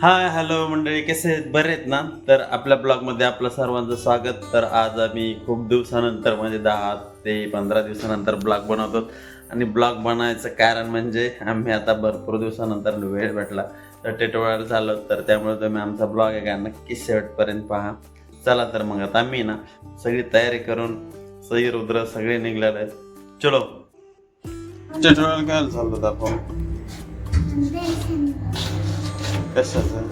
Hi hello मंडळी कसे आहेत? बरे आहेत ना? तर आपल्या ब्लॉगमध्ये आपलं सर्वांचं स्वागत. तर आज आम्ही खूप दिवसानंतर म्हणजे दहा ते पंधरा दिवसानंतर ब्लॉग बनवतो आणि ब्लॉग बनायचं कारण म्हणजे आम्ही आता भरपूर दिवसानंतर वेळ भेटला. तर टेटोळायला झालो तर त्यामुळे तुम्ही आमचा ब्लॉग आहे का? नक्की शेवटपर्यंत पहा. चला तर मग आता आम्ही ना सगळी तयारी करून सई रुद्र सगळे निघलेले आहेत चलो. टेटोळायला काय झालं आपण कशाचं?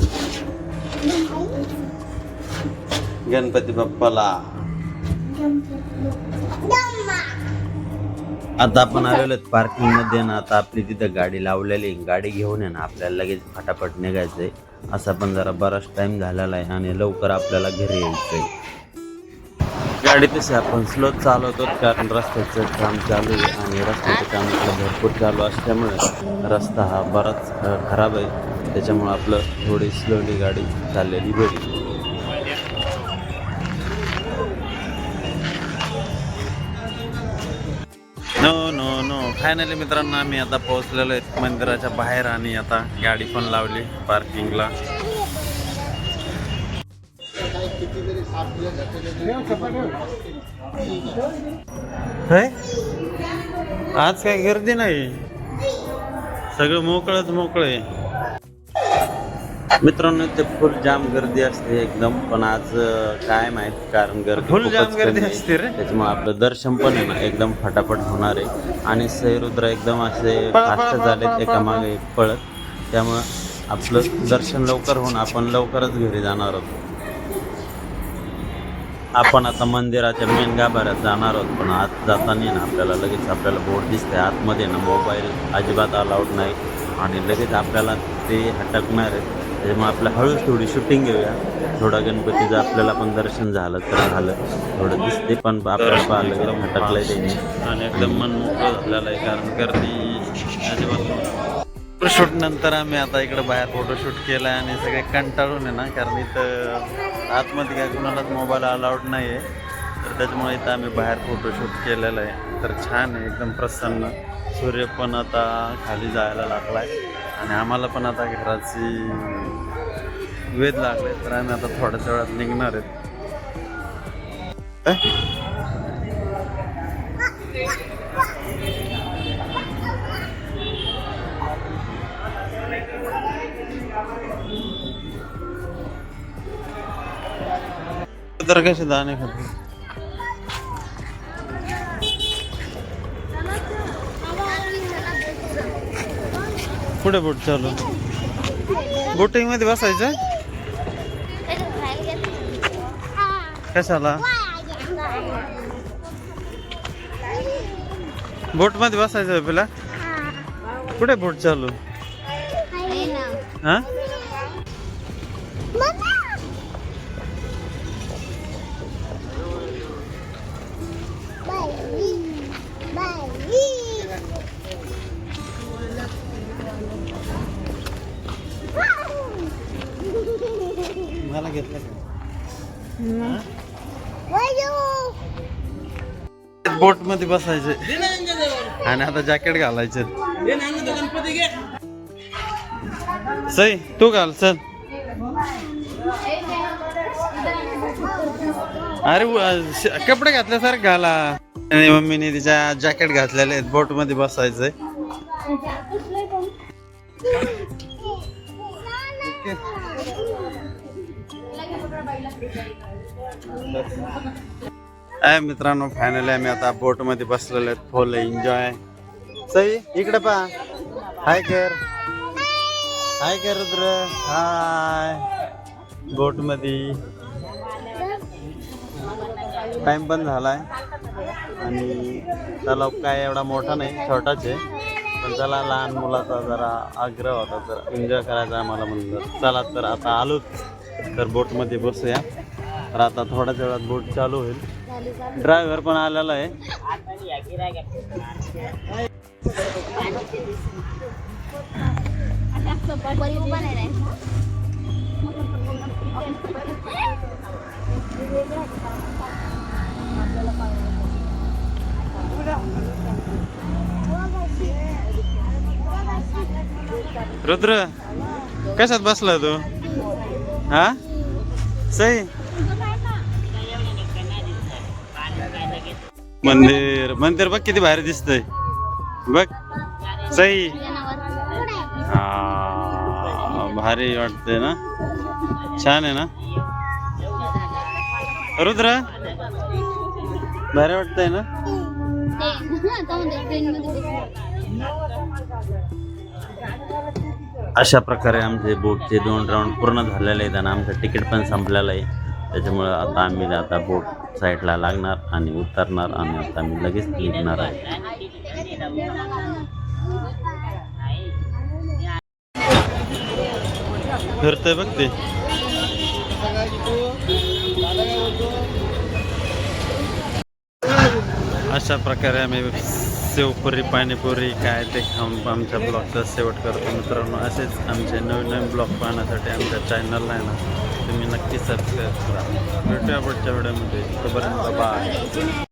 गणपती बाप्पाला. आता आपण आलेलो पार्किंगमध्ये ना आता आपली तिथं गाडी लावलेली. गाडी घेऊन आहे ना आपल्याला लगेच फटाफट निघायचंय. असा पण जरा बराच टाइम झालेला आहे आणि लवकर आपल्याला घरी यायचंय. गाडी तशी आपण स्लो चालवतो कारण रस्त्याचं काम चालू आहे आणि रस्त्याचं काम भरपूर चालू असल्यामुळे रस्ता हा बराच खराब आहे. त्याच्यामुळे आपलं थोडी स्लोली गाडी चाललेली बरी. नो नो नो फायनली मित्रांनो आम्ही आता पोहोचलेलो आहे मंदिराच्या बाहेर आणि आता गाडी पण लावली पार्किंगला है आज काय गर्दी नाही. सगळं मोकळंच मोकळं आहे. मित्रांनो ते फुल जाम गर्दी असते एकदम पण आज काय माहीत कारण गर्दी फुल जाम गर्दी. असते रे. त्याच्यामुळे आपलं दर्शन पण आहे ना एकदम फटाफट होणार आहे. आणि सैरुद्र एकदम असे फास्ट झालेत एकामागे एक पळत. त्यामुळं आपलं दर्शन लवकर होऊन आपण लवकरच घरी जाणार आहोत. आपण आता मंदिराच्या मेन गाभाऱ्यात जाणार आहोत पण आत जाताना ना आपल्याला लगेच आपल्याला बोर्ड दिसते आतमध्ये ना मोबाईल अजिबात अलाउड नाही. आणि लगेच आपल्याला ते हटकणार आहे त्याच्यामुळे आपल्या हळूच थोडी शूटिंग घेऊया. थोडा गणपतीचं आपल्याला पण दर्शन झालं तर झालं. थोडं दिसते पण आपल्याला पाहिलं हटकलंय त्यांनी. आणि एकदम मन मोकळं झालेलं आहे कारण गर्दी फोटोशूट नंतर आम्ही आता इकडे बाहेर फोटोशूट केला आणि सगळे कंटाळून आहे ना कारण इथं आतमध्ये काय कुणालाच मोबाईल अलाउड नाही आहे तर त्याच्यामुळे इथं आम्ही बाहेर फोटोशूट केलेलं आहे. तर छान आहे एकदम प्रसन्न. सूर्य पण आता खाली जायला लागला आहे आणि आम्हाला पण आता घराची वेध लागले तर आम्ही आता थोड्याच वेळात निघणार आहेत तर कसे दाणे खाते? पुढे बोट चालू. बोटिंगमध्ये बसायचं कशाला? बोटमध्ये बसायचं तुला कुठे बोट चालू. हा? मला घेतलं का? बोटमध्ये बसायचे. आणि आता जॅकेट घालायचे. सई तू घाल चल. अरे कपडे घातल्यासारखं घाला. आणि मम्मीने तिच्या जॅकेट घातलेले आहेत बोटमध्ये बसायचंय आहे मित्रांनो फायनली आम्ही आता बोटमध्ये बसलेलो आहेत. फुल एन्जॉय सई इकडे पहा. हाय कर हाय कर रुद्र हाय बोटमध्ये टाइम पण झालाय. आणि तलाव काय एवढा मोठा नाही छोटाच आहे. पण चला लहान मुलाचा जरा आग्रह होता जरा एन्जॉय करायचा आम्हाला म्हणलं. चला तर आता आलोच. तर बोटमध्ये बसूया. तर आता थोड्याच वेळात बोट चालू होईल. ड्रायव्हर पण आलेला आहे. रुद्र कशात बसला तू? हा? सही मंदिर मंदिर बघ किती भारी दिसतंय. बघ. सई. हा भारी वाटतंय ना? छान आहे ना? रुद्र. भारी वाटतंय ना? अशा प्रकारे आमचे बोटचे दोन राऊंड पूर्ण झालेले आहेत आणि आमचं तिकीट पण संपलेलं आहे. त्याच्यामुळं आता आम्ही आता बोट साईडला लागणार आणि उतरणार आणि आता आम्ही लगेच निघणार आहे. फिरतंय बघ ते. अशा प्रकारे आम्ही सेवपुरी पाणीपुरी काय ते खाऊन आमच्या ब्लॉगचा शेवट करतो मित्रांनो. असेच आमचे नवीन नवीन ब्लॉग पाहण्यासाठी आमच्या चॅनलला आहे ना तुम्ही नक्की सबस्क्राईब करा. भेटूया पुढच्या व्हिडिओमध्ये तोपर्यंत बाय